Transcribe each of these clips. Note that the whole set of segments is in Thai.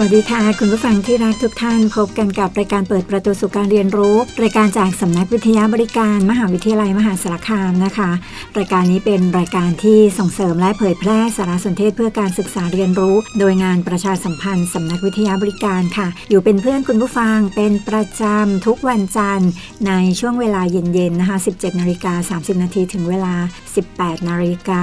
สวัสดีค่ะ คุณผู้ฟังที่รักทุกท่าน พบกันกับรายการเปิดประตูสู่การเรียนรู้ รายการจากสำนักวิทยาบริการ มหาวิทยาลัยมหาสารคามนะคะ รายการนี้เป็นรายการที่ส่งเสริมและเผยแพร่สารสนเทศเพื่อการศึกษาเรียนรู้ โดยงานประชาสัมพันธ์สำนักวิทยาบริการค่ะ อยู่เป็นเพื่อนคุณผู้ฟังเป็นประจำทุกวันจันทร์ ในช่วงเวลาเย็นๆนะคะ 17นาฬิกา30นาทีถึงเวลา 18นาฬิกา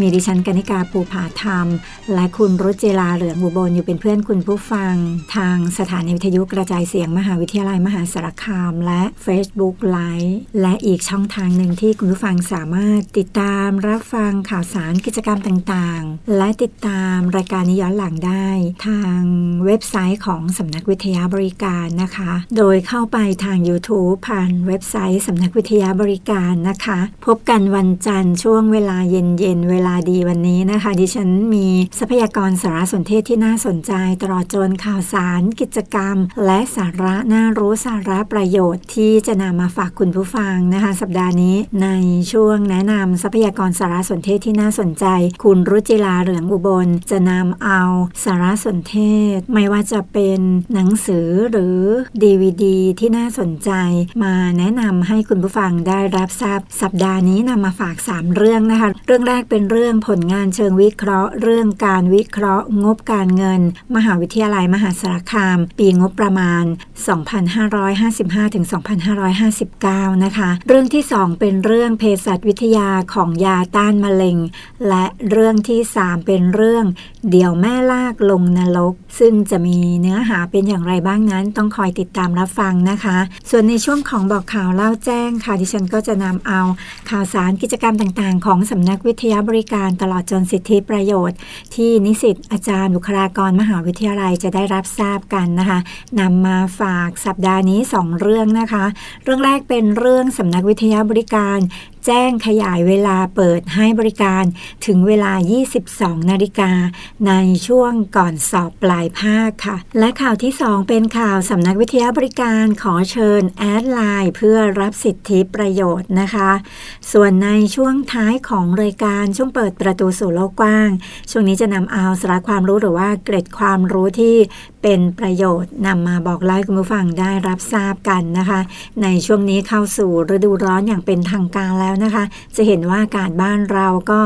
มีดิฉันกนิกาภูผาธรรม และคุณรุจเจลาเหลืองอุบลอยู่เป็นเพื่อนคุณผู้ฟังทางสถานีวิทยุกระจายเสียงมหาวิทยาลัยมหาสารคาม และ Facebook Live และอีกช่องทางหนึ่งที่คุณผู้ฟังสามารถติดตามรับฟังข่าวสารกิจกรรมต่างๆ และติดตามรายการนี้ย้อนหลังได้ ทางเว็บไซต์ของสำนักวิทยาบริการนะคะ โดยเข้าไปทาง YouTube ผ่านเว็บไซต์สำนักวิทยาบริการนะคะ พบกันวันจันทร์ช่วงเวลาเย็นๆเวลาดีวันนี้นะคะ ดิฉันมีทรัพยากรสารสนเทศที่น่าสนใจตลอดจนข่าวสารกิจกรรม และสาระน่ารู้สาระประโยชน์ที่จะนำมาฝากคุณผู้ฟังนะคะ สัปดาห์นี้ในช่วงแนะนำทรัพยากรสารสนเทศที่น่าสนใจ คุณรุจิลาเหลืองอุบล จะนำเอาสารสนเทศ ไม่ว่าจะเป็นหนังสือหรือ DVD ที่น่าสนใจ มาแนะนำให้คุณผู้ฟังได้รับทราบ สัปดาห์นี้นำมาฝาก 3 เรื่องนะคะ เรื่องแรกเป็นเรื่องผลงานเชิงวิเคราะห์ เรื่องการวิเคราะห์งบการเงิน มหาวิทยาลัยมหาสารคาม ปีงบประมาณ 2555ถึง2559 นะคะ เรื่องที่ 2 เป็นเรื่องเภสัชวิทยาของยาต้านมะเร็ง และเรื่องที่ 3 เป็นเรื่อง เดี่ยวแม่ลากลงนรก ซึ่งจะมีเนื้อหาเป็นอย่างไรบ้างนั้น ต้องคอยติดตามรับฟังนะคะ ส่วนในช่วงของบอกข่าวเล่าแจ้งค่ะดิฉันก็จะนำเอาข่าวสารกิจกรรมต่างๆ ของสำนักวิทยาบริการตลอดจนสิทธิประโยชน์ ที่นิสิตอาจารย์บุคลากรมหาวิทยาลัยจะได้รับทราบกันนะคะนำมาฝากสัปดาห์นี้ 2 เรื่องนะคะ เรื่องแรกเป็นเรื่องสำนักวิทยาบริการ แจ้งขยายเวลาเปิดให้บริการถึงเวลา 22 นาฬิกา ในช่วงก่อนสอบปลายภาคค่ะ และข่าวที่ 2 เป็นข่าวสำนักวิทยาบริการขอเชิญแอดไลน์เพื่อรับสิทธิประโยชน์นะคะ ส่วนในช่วงท้ายของรายการช่วงเปิดประตูสู่โลกกว้าง ช่วงนี้จะนำเอาสาระความรู้หรือว่าเกร็ดความรู้ที่ เป็นประโยชน์นำมาบอกเล่าให้คุณผู้ฟังได้รับทราบกันนะคะ ในช่วงนี้เข้าสู่ฤดูร้อนอย่างเป็นทางการแล้วนะคะ จะเห็นว่าอากาศบ้านเราก็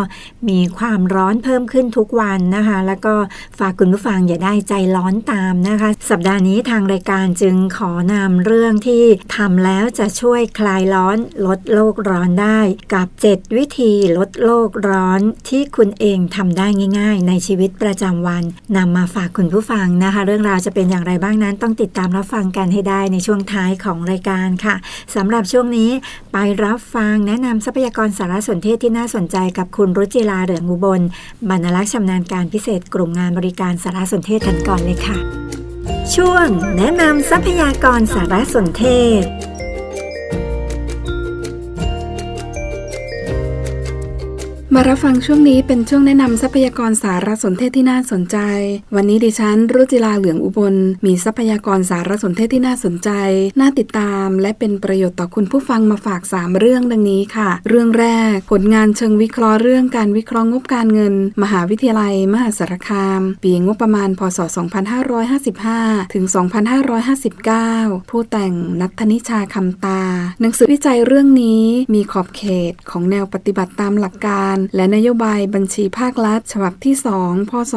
มีความร้อนเพิ่มขึ้นทุกวันนะคะ แล้วก็ฝากคุณผู้ฟังอย่าได้ใจร้อนตามนะคะ สัปดาห์นี้ทางรายการจึงขอนำเรื่องที่ทำแล้วจะช่วยคลายร้อนลดโลกร้อนได้ กับ 7 วิธีลดโลกร้อนที่คุณเองทำได้ง่าย ๆ ในชีวิตประจำวันนำมาฝากคุณผู้ฟังนะคะ เรื่องราวจะเป็นอย่างไรบ้างนั้น ต้องติดตามรับฟังกันให้ได้ในช่วงท้ายของรายการค่ะสำหรับช่วงนี้ไปรับฟังแนะนำทรัพยากรสารสนเทศที่น่าสนใจกับคุณรุจิลาเหลืองอุบลบรรลักษ์ชำนาญการพิเศษกลุ่มงานบริการสารสนเทศกันก่อนเลยค่ะ ช่วงแนะนำทรัพยากรสารสนเทศ มารับฟังช่วงนี้เป็นช่วงแนะนำทรัพยากรสารสนเทศที่น่าสนใจ วันนี้ดิฉัน รุจิลาเหลืองอุบล มีทรัพยากรสารสนเทศที่น่าสนใจ น่าติดตาม และเป็นประโยชน์ต่อคุณผู้ฟังมาฝาก 3 เรื่องดังนี้ค่ะ เรื่องแรก ผลงานเชิงวิเคราะห์เรื่องการวิเคราะห์งบการเงิน มหาวิทยาลัย มหาสารคาม ปีงบประมาณพศ 2555 ถึง 2559 ผู้แต่งนัทนิชาคำตา หนังสือวิจัยเรื่องนี้มีขอบเขตของแนวปฏิบัติตามหลักการและนโยบายบัญชีภาครัฐ ฉบับที่ 2 พศ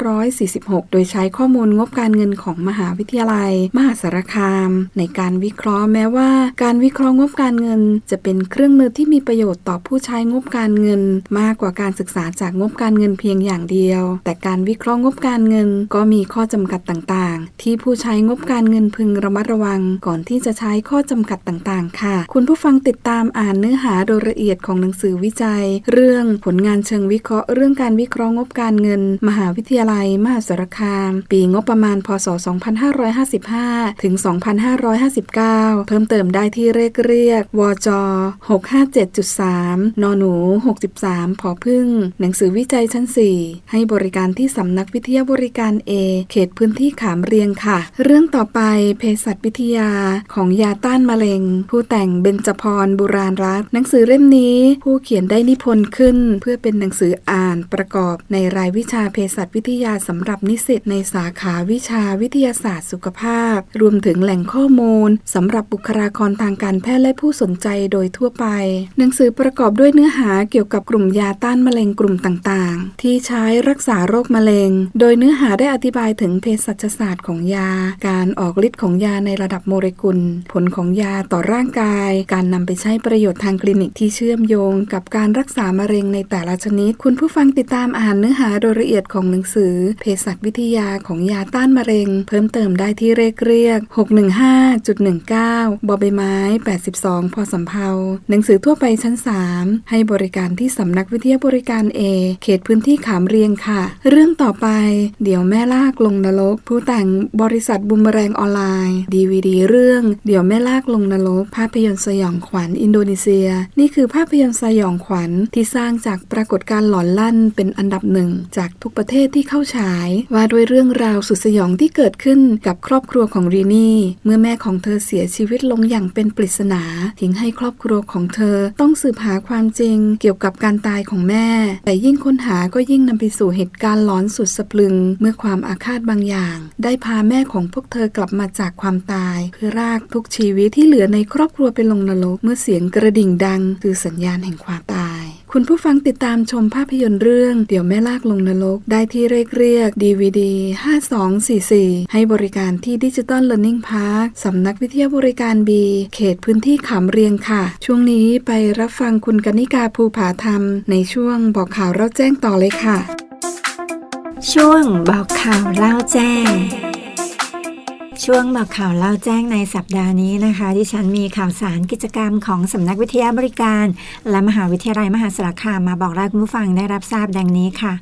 2546 โดยใช้ข้อมูลงบการเงินของมหาวิทยาลัย มหาสารคาม ในการวิเคราะห์แม้ว่า การวิเคราะห์งบการเงิน จะเป็นเครื่องมือที่มีประโยชน์ต่อผู้ใช้งบการเงิน มากกว่าการศึกษาจากงบการเงินเพียงอย่างเดียว แต่การวิเคราะห์งบการเงินก็มีข้อจำกัดต่างๆ ที่ผู้ใช้งบการเงินพึงระมัดระวัง ก่อนที่จะใช้ข้อจำกัดต่างๆ ค่ะ คุณผู้ฟังติดตามอ่านเนื้อหาโดยละเอียดของหนังสือวิจัยเรื่องผลงานเชิงวิเคราะห์ เรื่องการวิเคราะห์งบการเงิน มหาวิทยาลัย มหาสารคาม ปีงบประมาณ พศ 2555 ถึง 2559 เพิ่มเติมได้ที่เลขเรียกวจ 657.3 นหนู 63 พอพึ่ง หนังสือวิจัยชั้น 4 ให้บริการที่สำนักวิทยาบริการ A เขตพื้นที่ขามเรียงค่ะ เรื่องต่อไปเภสัชวิทยาของยาต้านมะเร็ง ผู้แต่งเบญจพรบุราณรัตน์หนังสือเล่มนี้ ผู้เขียนได้นิพนธ์ขึ้น เพื่อเป็นหนังสืออ่านประกอบในรายวิชาเภสัชวิทยาสำหรับนิสิตในสาขาวิชาวิทยาศาสตร์สุขภาพ รวมถึงแหล่งข้อมูลสำหรับบุคลากรทางการแพทย์และผู้สนใจโดยทั่วไป หนังสือประกอบด้วยเนื้อหาเกี่ยวกับกลุ่มยาต้านมะเร็งกลุ่มต่างๆ ที่ใช้รักษาโรคมะเร็ง โดยเนื้อหาได้อธิบายถึงเภสัชศาสตร์ของยา การออกฤทธิ์ของยาในระดับโมเลกุล ผลของยาต่อร่างกาย การนำไปใช้ประโยชน์ทางคลินิกที่เชื่อมโยงกับการรักษาามะเร็งในแต่ละชนิด คุณผู้ฟังติดตามอ่านเนื้อหาโดยละเอียดของหนังสือเภสัชวิทยาของยาต้านมะเร็ง เพิ่มเติมได้ที่เลขเรียก 615.19 บอใบไม้ 82 พอสำเภาหนังสือทั่วไปชั้น 3 ให้บริการที่สำนักวิทยาบริการ A เขตพื้นที่ขามเรียงค่ะ เรื่องต่อไป เดี๋ยวแม่ลากลงนรก ผู้แต่งบริษัทบุมแรงออนไลน์ DVD เรื่อง เดี๋ยวแม่ลากลงนรก ภาพยนตร์สยองขวัญอินโดนีเซีย นี่คือภาพยนตร์สยองขวัญที่สร้างจากปรากฏการณ์หลอนลั่นเป็นอันดับหนึ่งจากทุกประเทศที่เข้าฉาย ว่าด้วยเรื่องราวสุดสยองที่เกิดขึ้นกับครอบครัวของรีนี่ เมื่อแม่ของเธอเสียชีวิตลงอย่างเป็นปริศนาทิ้งให้ครอบครัวของเธอต้องสืบหาความจริงเกี่ยวกับการตายของแม่ แต่ยิ่งค้นหาก็ยิ่งนำไปสู่เหตุการณ์หลอนสุดสะพรึง เมื่อความอาฆาตบางอย่าง ได้พาแม่ของพวกเธอกลับมาจากความตาย เพื่อรากทุกชีวิตที่เหลือในครอบครัวไปลงนรกเมื่อเสียงกระดิ่งดัง คือสัญญาณแห่งความตาย คุณผู้ฟังติดตามชมภาพยนตร์เรื่องเดี๋ยวแม่ลากลงนรกได้ที่เรียกเรียก DVD 5244 ให้บริการที่ดิจิตอล Learning Park สำนักวิทยาบริการ B เขตพื้นที่ขามเรียงค่ะ ช่วงนี้ไปรับฟังคุณกนิกาภูผาธรรม ในช่วงบอกข่าวเราแจ้งต่อเลยค่ะ ช่วงบอกข่าวเล่าแจ้ง ช่วงบอกข่าวเล่าแจ้งในสัปดาห์นี้นะคะ ที่ฉันมีข่าวสารกิจกรรมของสำนักวิทยาบริการ และมหาวิทยาลัยมหาสารคามมาบอกเล่าคุณผู้ฟังได้รับทราบดังนี้ค่ะ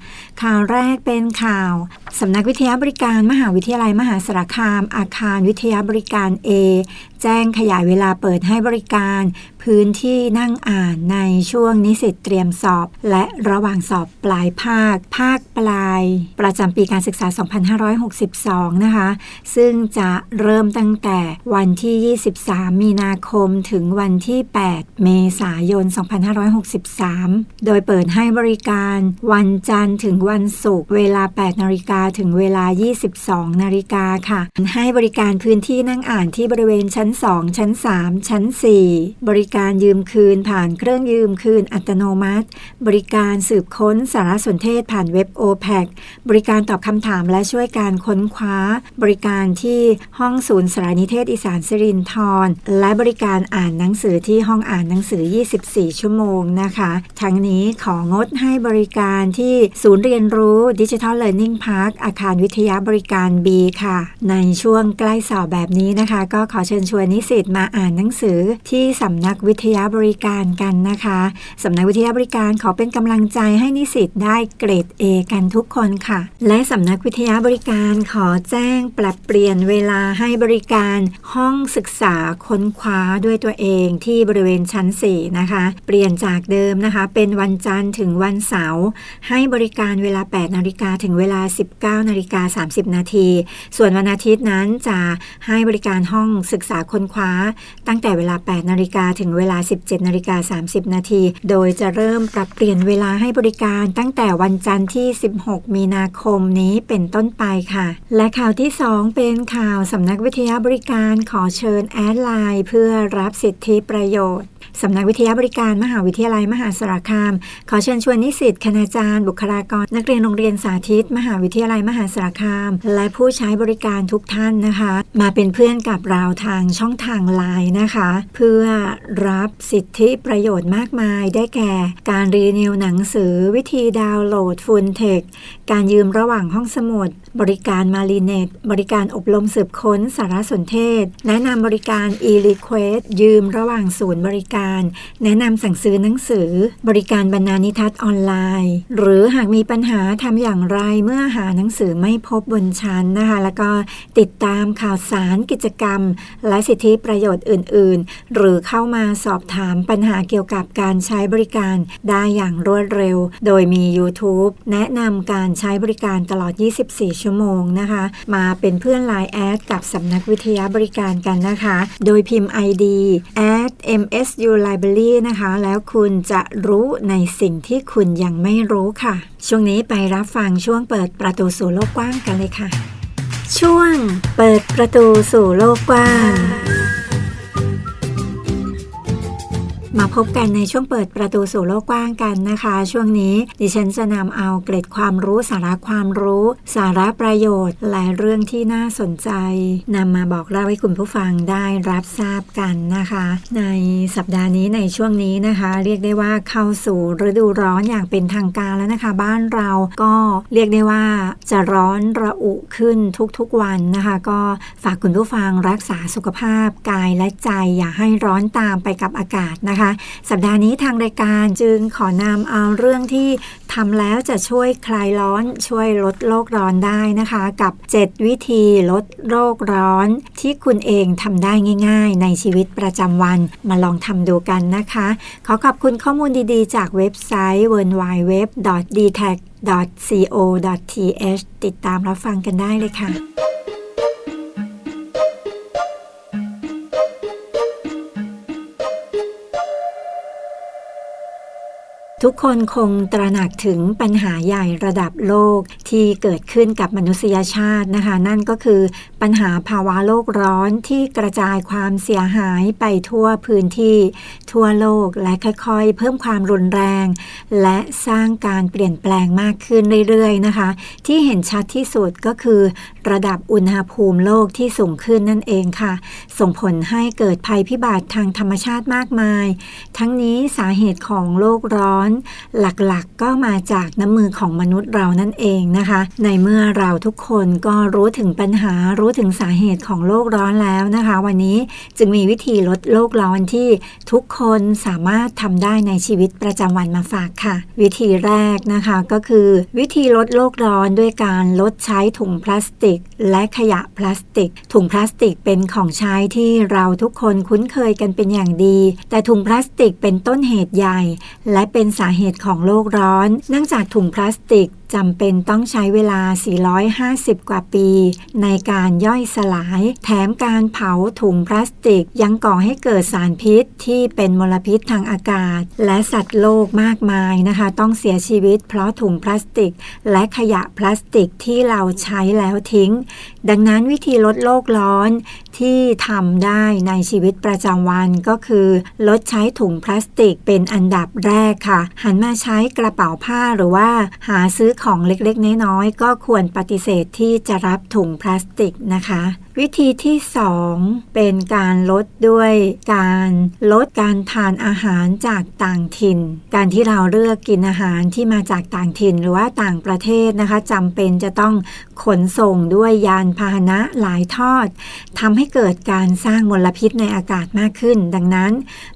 ข่าวแรกเป็นข่าวสำนักวิทยาบริการ มหาวิทยาลัยมหาสารคาม อาคารวิทยาบริการ A แจ้งขยายเวลาเปิดให้บริการพื้นที่นั่งอ่านในช่วงนิสิตเตรียมสอบ และระหว่างสอบปลายภาค ภาคปลาย ประจำปีการศึกษา 2562 นะคะ ซึ่งจะเริ่มตั้งแต่วันที่ 23 มีนาคมถึงวันที่ 8 เมษายน 2563 โดยเปิดให้บริการวันจันทร์ถึงวันศุกร์เวลา 8 นาฬิกาถึงเวลา 22 นาฬิกาค่ะ ให้บริการพื้นที่นั่งอ่านที่บริเวณชั้น 2 ชั้น 3 ชั้น 4 บริการยืมคืนผ่านเครื่องยืมคืนอัตโนมัติ บริการสืบค้นสารสนเทศผ่านเว็บ OPEC บริการตอบคำถามและช่วยการค้นคว้า บริการที่ห้องศูนย์สารนิเทศอีสานสิรินทรและบริการอ่านหนังสือที่ห้องอ่านหนังสือ 24 ชั่วโมงนะคะ ทั้งนี้ของดให้บริการที่ศูนย์เรียนรู้ดิจิทัลเลิร์นนิ่งพาร์คอาคารวิทยาบริการ B ค่ะ ในช่วงใกล้สอบแบบนี้นะคะ ก็ขอเชิญชวนนิสิตมาอ่านหนังสือที่สำนักวิทยาบริการกันนะคะสำนักวิทยาบริการขอเป็นกำลังใจให้นิสิตได้เกรด A กันทุกคนค่ะ และสำนักวิทยาบริการขอแจ้งปรับเปลี่ยนเวลาให้บริการห้องศึกษาค้นคว้าด้วยตัวเองที่บริเวณชั้น 4 นะคะ เปลี่ยนจากเดิมนะคะ เป็นวันจันทร์ถึงวันเสาร์ให้บริการเวลา 8 นาฬิกาถึงเวลา 19 นาฬิกา 30 นาที ส่วนวันอาทิตย์นั้นจะให้บริการห้องศึกษาค้นคว้า ตั้งแต่เวลา 8 นาฬิกาถึงเวลา 17นาฬิกา30 นาที โดยจะเริ่มปรับเปลี่ยนเวลาให้บริการตั้งแต่วันจันทร์ที่ 16 มีนาคมนี้เป็นต้นไปค่ะ และข่าวที่ 2 เป็นข่าวสำนักวิทยาบริการขอเชิญแอดไลน์เพื่อรับสิทธิประโยชน์ สำนักวิทยาบริการมหาวิทยาลัยมหาสารคาม ขอเชิญชวนนิสิตคณาจารย์ บุคลากร นักเรียนโรงเรียนสาธิต มหาวิทยาลัยมหาสารคาม และผู้ใช้บริการทุกท่านนะคะ มาเป็นเพื่อนกับเราทางช่องทางไลน์นะคะ เพื่อรับสิทธิประโยชน์มากมายได้แก่ การรีนิวหนังสือวิธีดาวน์โหลดฟูลเทค การยืมระหว่างห้องสมุด บริการมารีเน็ต บริการอบรมสืบค้นสารสนเทศ แนะนำบริการ e-request ยืมระหว่างศูนย์บริกการ แนะนำสั่งซื้อหนังสือ บริการบรรณานิทัศน์ออนไลน์ หรือหากมีปัญหาทำอย่างไรเมื่อหาหนังสือไม่พบบนชั้นนะคะ แล้วก็ติดตามข่าวสารกิจกรรม และสิทธิประโยชน์อื่น ๆ หรือเข้ามาสอบถามปัญหาเกี่ยวกับการใช้บริการได้อย่างรวดเร็ว โดยมี YouTube แนะนำการใช้บริการตลอด 24 ชั่วโมงนะคะ มาเป็นเพื่อน Line แอดกับสำนักวิทยาบริการกันนะคะ โดยพิมพ์ ID at msu library นะคะ แล้วคุณจะรู้ในสิ่งที่คุณยังไม่รู้ค่ะ ช่วงนี้ไปรับฟังช่วงเปิดประตูสู่โลกกว้างกันเลยค่ะ ช่วงเปิดประตูสู่โลกกว้าง มาพบกันในช่วงเปิดประตูสู่โลกกว้างกันนะคะ ช่วงนี้ดิฉันจะนำเอาเกร็ดความรู้สาระความรู้ สาระประโยชน์ และเรื่องที่น่าสนใจนำมาบอกเล่าให้คุณผู้ฟังได้รับทราบกันนะคะ ในสัปดาห์นี้ในช่วงนี้นะคะ เรียกได้ว่าเข้าสู่ฤดูร้อนอย่างเป็นทางการแล้วนะคะ บ้านเราก็เรียกได้ว่าจะร้อนระอุขึ้นทุกๆวันนะคะ ก็ฝากคุณผู้ฟังรักษาสุขภาพกายและใจอย่าให้ร้อนตามไปกับอากาศนะคะสัปดาห์นี้ทางรายการจึงขอนำเอาเรื่องที่ทำแล้วจะช่วยคลายร้อนช่วยลดโลกร้อนได้นะคะ กับ 7 วิธีลดโลกร้อนที่คุณเองทำได้ง่าย ๆ ในชีวิตประจำวันมาลองทำดูกันนะคะ ขอขอบคุณข้อมูลดีๆ จากเว็บไซต์ w w w d t a c co th ติดตามรับฟังกันได้เลยค่ะ ทุกคนคงตระหนักถึงปัญหาใหญ่ระดับโลกที่เกิดขึ้นกับมนุษยชาตินะคะ นั่นก็คือปัญหาภาวะโลกร้อนที่กระจายความเสียหายไปทั่วพื้นที่ ทั่วโลกและค่อยๆ เพิ่มความรุนแรง และสร้างการเปลี่ยนแปลงมากขึ้นเรื่อยๆนะคะ ที่เห็นชัดที่สุดก็คือ ระดับอุณหภูมิโลกที่สูงขึ้นนั่นเองค่ะ ส่งผลให้เกิดภัยพิบัติทางธรรมชาติมากมาย ทั้งนี้สาเหตุของโลกร้อนหลักๆก็มาจากน้ำมือของมนุษย์เรานั่นเองนะคะ ในเมื่อเราทุกคนก็รู้ถึงปัญหารู้ถึงสาเหตุของโลกร้อนแล้วนะคะ วันนี้จึงมีวิธีลดโลกร้อนที่ทุกคนสามารถทำได้ในชีวิตประจำวันมาฝากค่ะ วิธีแรกนะคะก็คือวิธีลดโลกร้อนด้วยการลดใช้ถุงพลาสติก และขยะพลาสติก ถุงพลาสติกเป็นของใช้ที่เราทุกคนคุ้นเคยกันเป็นอย่างดี แต่ถุงพลาสติกเป็นต้นเหตุใหญ่ และเป็นสาเหตุของโลกร้อน เนื่องจากถุงพลาสติก จำเป็นต้องใช้เวลา 450 กว่าปี ในการย่อยสลาย แถมการเผาถุงพลาสติก ยังก่อให้เกิดสารพิษที่เป็นมลพิษทางอากาศ และสัตว์โลกมากมายนะคะ ต้องเสียชีวิตเพราะถุงพลาสติก และขยะพลาสติกที่เราใช้แล้วทิ้ง ดังนั้นวิธีลดโลกร้อนที่ทำได้ในชีวิตประจำวันก็คือ ลดใช้ถุงพลาสติกเป็นอันดับแรกค่ะ หันมาใช้กระเป๋าผ้าหรือว่า หาซื้อของเล็กๆน้อยๆก็ควรปฏิเสธที่จะรับถุงพลาสติกนะคะ วิธีที่ 2 เป็นการลดด้วยการลดการทานอาหารจากต่างถิ่น การที่เราเลือกกินอาหารที่มาจากต่างถิ่นหรือว่าต่างประเทศนะคะจำเป็นจะต้องขนส่งด้วยยานพาหนะหลายทอดทำให้เกิดการสร้างมลพิษในอากาศมากขึ้น ดังนั้น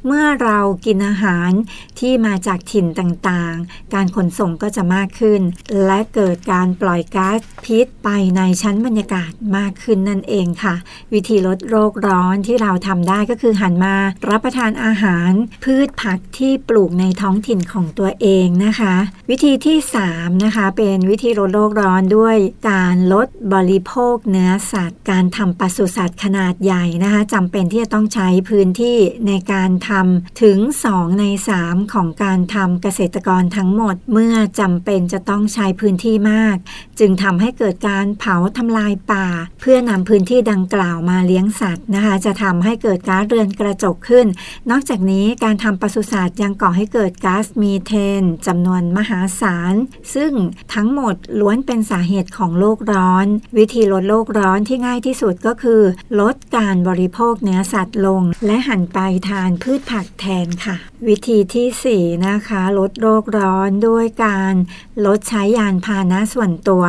เมื่อเรากินอาหารที่มาจากถิ่นต่างๆ การขนส่งก็จะมากขึ้น และเกิดการปล่อยก๊าซพิษไปในชั้นบรรยากาศมากขึ้นนั่นเองค่ะ วิธีลดโรคร้อนที่เราทำได้ก็คือหันมารับประทานอาหาร พืชผักที่ปลูกในท้องถิ่นของตัวเองนะคะ วิธีที่ 3 นะคะ เป็นวิธีลดโลกร้อนด้วยการลดบริโภคเนื้อสัตว์ การทำปศุสัตว์ขนาดใหญ่นะคะจำเป็นที่จะต้องใช้พื้นที่ในการทำถึง 2 ใน 3 ของการทำเกษตรกรทั้งหมด เมื่อจำเป็นจะต้องใช้พื้นที่มาก จึงทำให้เกิดการเผาทำลายป่า เพื่อนำพื้นที่ดังกล่าวมาเลี้ยงสัตว์นะคะ จะทำให้เกิดก๊าซเรือนกระจกขึ้น นอกจากนี้การทำปศุสัตว์ยังก่อให้เกิดก๊าซมีเทนจำนวนมหาศาล ซึ่งทั้งหมดล้วนเป็นสาเหตุของโลกร้อน วิธีลดโลกร้อนที่ง่ายที่สุดก็คือ ลดการบริโภคเนื้อสัตว์ลง และหันไปทานพืชผักแทนค่ะ วิธีที่ 4 นะคะ ลดโลกร้อนด้วยการลดใช้ยานพาหนะส่วนตัว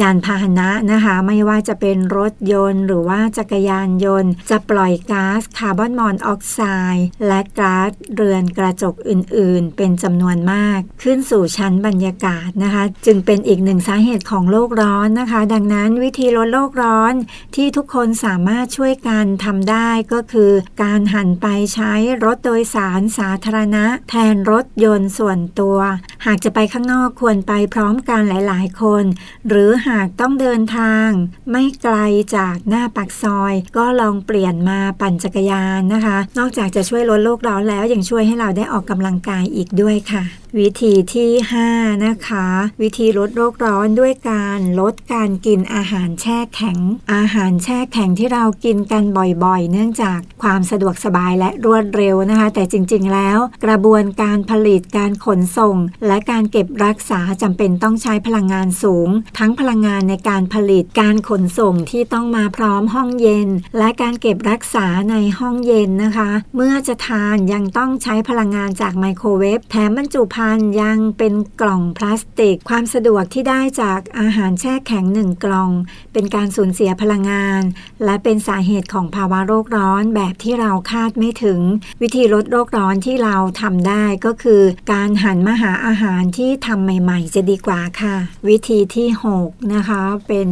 ยานพาหนะนะคะ ไม่ว่าจะเป็นรถยนต์ หรือว่าจักรยานยนต์ จะปล่อยก๊าซคาร์บอนมอนอกไซด์และก๊าซเรือนกระจกอื่น ๆ เป็นจำนวนมาก ขึ้นสู่ชั้นบรรยากาศนะคะ จึงเป็นอีกหนึ่งสาเหตุของโลกร้อนนะคะ ดังนั้นวิธีลดโลกร้อนที่ทุกคนสามารถช่วยกันทำได้ก็คือ การหันไปใช้รถโดยสารสาธารณะ แทนรถยนต์ส่วนตัว หากจะไปข้างนอกควรไปพร้อมกันหลาย ๆ คน หรือหากต้องเดินทาง ไม่ไกลจากหน้าปากซอย ก็ลองเปลี่ยนมาปั่นจักรยานนะคะ นอกจากจะช่วยลดโลกร้อนแล้วยังช่วยให้เราได้ออกกำลังกายอีกด้วยค่ะวิธีที่ 5 นะคะ วิธีลดโลกร้อนด้วยการลดการกินอาหารแช่แข็ง อาหารแช่แข็งที่เรากินกันบ่อยๆ เนื่องจากความสะดวกสบายและรวดเร็วนะคะ แต่จริงๆ แล้ว กระบวนการผลิตการขนส่ง และการเก็บรักษาจำเป็นต้องใช้พลังงานสูง ทั้งพลังงานในการผลิตการขนส่งที่ต้องมาพร้อมห้องเย็น และการเก็บรักษาในห้องเย็นนะคะ เมื่อจะทานยังต้องใช้พลังงานจากไมโครเวฟแถมบรรจุภัณฑ์ยังเป็นกล่องพลาสติก ความสะดวกที่ได้จากอาหารแช่แข็งหนึ่งกล่อง เป็นการสูญเสียพลังงาน และเป็นสาเหตุของภาวะโลกร้อนแบบที่เราคาดไม่ถึง วิธีลดโลกร้อนที่เราทำได้ก็คือ การหันมาหาอาหารที่ทำใหม่ ๆ จะดีกว่าค่ะ วิธีที่6นะคะเป็น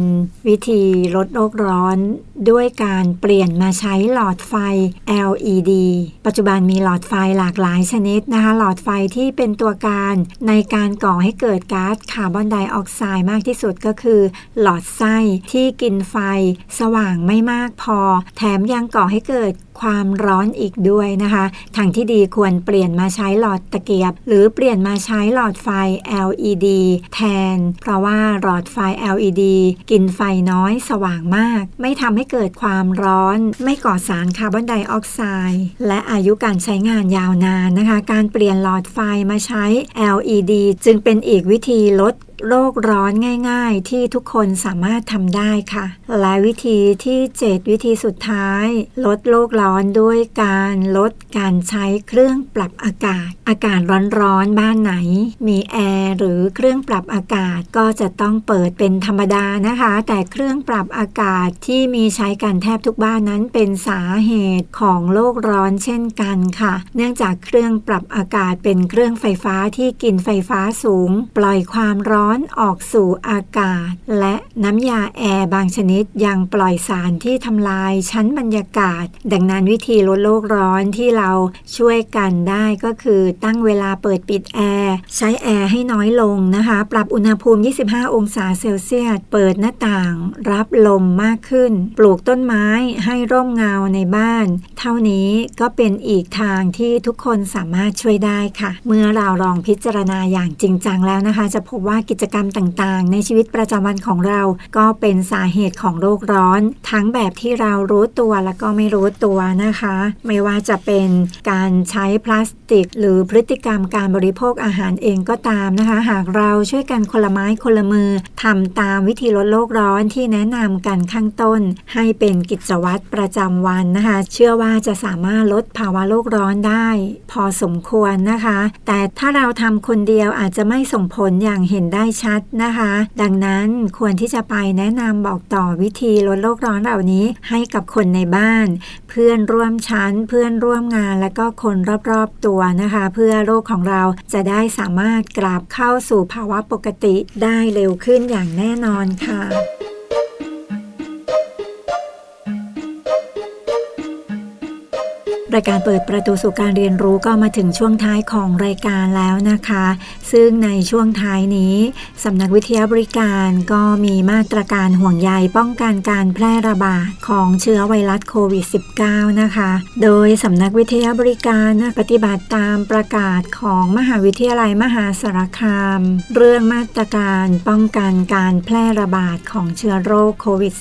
วิธีลดโลกร้อนด้วยการเปลี่ยนมาใช้หลอดไฟ LED ปัจจุบันมีหลอดไฟหลากหลายชนิดนะคะ หลอดไฟที่เป็นตัวการในการก่อให้เกิดก๊าซคาร์บอนไดออกไซด์มากที่สุดก็คือ หลอดไส้ที่กินไฟ สว่างไม่มากพอ แถมยังก่อให้เกิดความร้อนอีกด้วยนะคะทางที่ดีควรเปลี่ยนมาใช้หลอดตะเกียบ หรือเปลี่ยนมาใช้หลอดไฟ LED แทน เพราะว่าหลอดไฟ LED กินไฟน้อยสว่างมาก ไม่ทำให้เกิดความร้อน ไม่ก่อสารคาร์บอนไดออกไซด์และอายุการใช้งานยาวนานนะคะ การเปลี่ยนหลอดไฟมาใช้ LED จึงเป็นอีกวิธีลดโลกร้อนง่ายๆ ที่ทุกคนสามารถทำได้ค่ะ และวิธีที่ 7 วิธีสุดท้าย ลดโลกร้อนด้วยการลดการใช้เครื่องปรับอากาศ อากาศร้อนๆบ้านไหน มีแอร์หรือเครื่องปรับอากาศก็จะต้องเปิดเป็นธรรมดานะคะ แต่เครื่องปรับอากาศที่มีใช้กันแทบทุกบ้านนั้นเป็นสาเหตุของโลกร้อนเช่นกันค่ะ เนื่องจากเครื่องปรับอากาศเป็นเครื่องไฟฟ้าที่กินไฟฟ้าสูง ปล่อยความร้อนออกสู่อากาศ และน้ำยาแอร์บางชนิดยังปล่อยสารที่ทำลายชั้นบรรยากาศ ดังนั้นวิธีลดโลกร้อนที่เราช่วยกันได้ก็คือตั้งเวลาเปิดปิดแอร์ ใช้แอร์ให้น้อยลงนะคะ ปรับอุณหภูมิ 25 องศาเซลเซียส เปิดหน้าต่าง รับลมมากขึ้น ปลูกต้นไม้ให้ร่มเงาในบ้าน เท่านี้ก็เป็นอีกทางที่ทุกคนสามารถช่วยได้ค่ะ เมื่อเราลองพิจารณาอย่างจริงจังแล้วนะคะ จะพบว่ากิจกรรมต่างๆ ในชีวิตประจำวันของเรา ก็เป็นสาเหตุของโลกร้อน ทั้งแบบที่เรารู้ตัวและก็ไม่รู้ตัวนะคะ ไม่ว่าจะเป็นการใช้พลาสติก หรือพฤติกรรมการบริโภคอาหารเองก็ตามนะคะ หากเราช่วยกันคนละไม้คนละมือทำตามวิธีลดโลกร้อนที่แนะนำกันข้างต้น ให้เป็นกิจวัตรประจำวันนะคะ เชื่อว่าจะสามารถลดภาวะโลกร้อนได้ พอสมควรนะคะ แต่ถ้าเราทำคนเดียวอาจจะไม่ส่งผลอย่างเห็นได้ชัดนะคะ ดังนั้นควรที่จะไปแนะนำบอกต่อวิธีลดโลกร้อนเหล่านี้ให้กับคนในบ้าน เพื่อนร่วมชั้น เพื่อนร่วมงานและก็คนรอบๆตัวนะคะ เพื่อโลกของเราจะได้สามารถกลับเข้าสู่ภาวะปกติได้เร็วขึ้นอย่างแน่นอนค่ะ รายการเปิดประตูสู่การเรียนรู้ก็มาถึงช่วงท้ายของรายการแล้วนะคะ ซึ่งในช่วงท้ายนี้สำนักวิทยาบริการก็มีมาตรการห่วงใยป้องกันการแพร่ระบาดของเชื้อไวรัสโควิด -19 นะคะ โดยสำนักวิทยาบริการปฏิบัติตามประกาศของมหาวิทยาลัยมหาสารคาม เรื่องมาตรการป้องกันการแพร่ระบาดของเชื้อโรคโควิด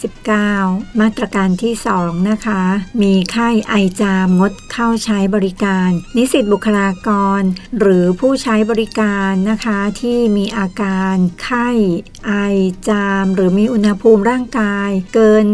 -19 มาตรการที่ 2 นะคะ มีไข้ไอจามงดเข้าใช้บริการ นิสิตบุคลากร หรือผู้ใช้บริการนะคะที่มีอาการไข้ไอจาม หรือมีอุณหภูมิร่างกาย เกิน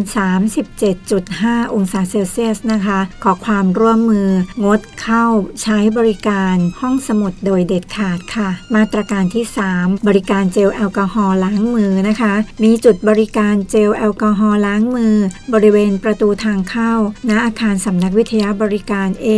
37.5 องศาเซลเซียสนะคะ ขอความร่วมมืองดเข้าใช้บริการห้องสมุดโดยเด็ดขาดค่ะ มาตรการที่ 3 บริการเจลแอลกอฮอล์ล้างมือนะคะ มีจุดบริการเจลแอลกอฮอล์ล้างมือ บริเวณประตูทางเข้าณอาคารสำนักวิทยาบริการาร A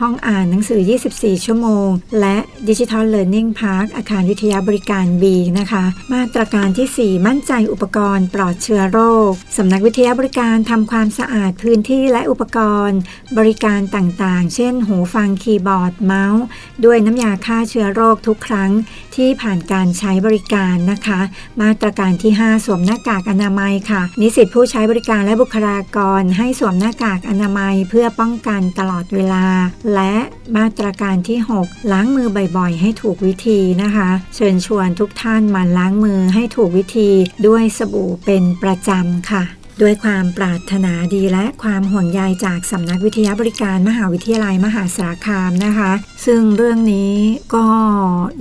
ห้องอ่านหนังสือ 24 ชั่วโมง และดิจิทัลเลิร์นนิ่งพาร์คอาคารวิทยาบริการ B นะคะ มาตรการที่ 4 มั่นใจอุปกรณ์ปลอดเชื้อโรคสำนักวิทยาบริการทำความสะอาดพื้นที่และอุปกรณ์ บริการต่างๆ เช่น หูฟังคีย์บอร์ดเมาส์ ด้วยน้ำยาฆ่าเชื้อโรคทุกครั้งที่ผ่านการใช้บริการนะคะ มาตรการที่ 5 สวมหน้ากากอนามัยค่ะ นิสิตผู้ใช้บริการและบุคลากรให้สวมหน้ากากอนามัยเพื่อป้องกันตลอดเวลา และมาตรการที่ 6 ล้างมือบ่อยๆ ให้ถูกวิธีนะคะ เชิญชวนทุกท่านมาล้างมือให้ถูกวิธีด้วยสบู่เป็นประจำค่ะ ด้วยความปรารถนาดีและความห่วงใยจากสำนักวิทยาบริการมหาวิทยาลัยมหาสารคามนะคะ ซึ่งเรื่องนี้ก็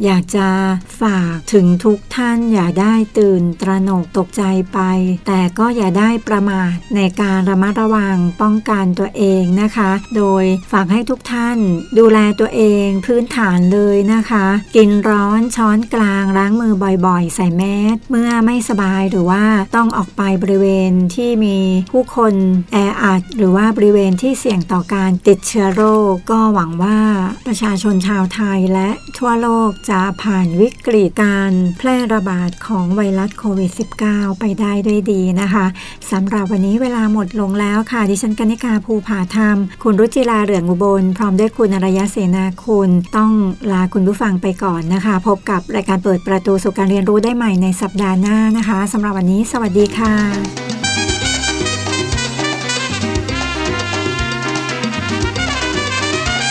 อยากจะฝากถึงทุกท่านอย่าได้ตื่นตระหนกตกใจไป แต่ก็อย่าได้ประมาทในการระมัดระวังป้องกันตัวเองนะคะ โดยฝากให้ทุกท่านดูแลตัวเองพื้นฐานเลยนะคะ กินร้อนช้อนกลางล้างมือบ่อยๆ ใส่แมสเมื่อไม่สบายหรือว่าต้องออกไปบริเวณที่ที่มีผู้คนแออัดหรือว่าบริเวณที่เสี่ยงต่อการติดเชื้อโรค ก็หวังว่าประชาชนชาวไทยและทั่วโลกจะผ่านวิกฤตการแพร่ระบาดของไวรัสโควิด -19 ไปได้ด้วยดีนะคะสำหรับวันนี้เวลาหมดลงแล้วค่ะ ดิฉันกนิกาภูผาธรรม คุณรุจิราเหลืองอุบล พร้อมด้วยคุณอรยะเสนาคุณต้องลาคุณผู้ฟังไปก่อนนะคะ พบกับรายการเปิดประตูสู่การเรียนรู้ได้ใหม่ในสัปดาห์หน้านะคะสำหรับวันนี้สวัสดีค่ะ